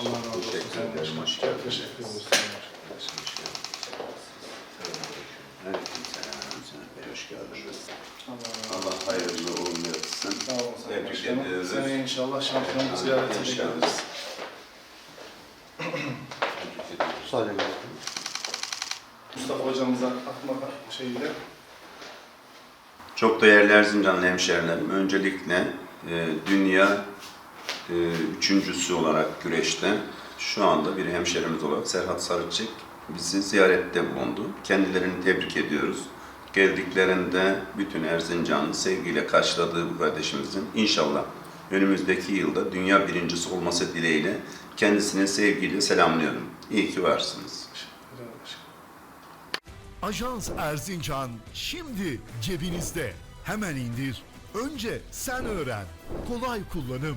Allah razı olsun. Teşekkür ederim. Başkanım. Hoş teşekkür ederiz da hoş geldiniz. Allah hayırlı uğurlu etsin. Sağ olun Sayın Tebrik ediyoruz. Seneye inşallah şampiyonluk Amin. ziyareti İnşallah. bekleriz. Tebrik ediyoruz. Mustafa hocamıza atma şeyiyle. Çok değerli Erzincanlı hemşehrilerim, öncelikle e, dünya e, üçüncüsü olarak güreşte şu anda bir hemşerimiz olan Serhat Sarıçık bizi ziyarette bulundu. Kendilerini tebrik ediyoruz. Geldiklerinde bütün Erzincan'ı sevgiyle karşıladığı bu kardeşimizin inşallah önümüzdeki yılda dünya birincisi olması dileğiyle kendisine sevgiyle selamlıyorum. İyi ki varsınız. Ajans Erzincan şimdi cebinizde. Hemen indir. Önce sen öğren. Kolay kullanım.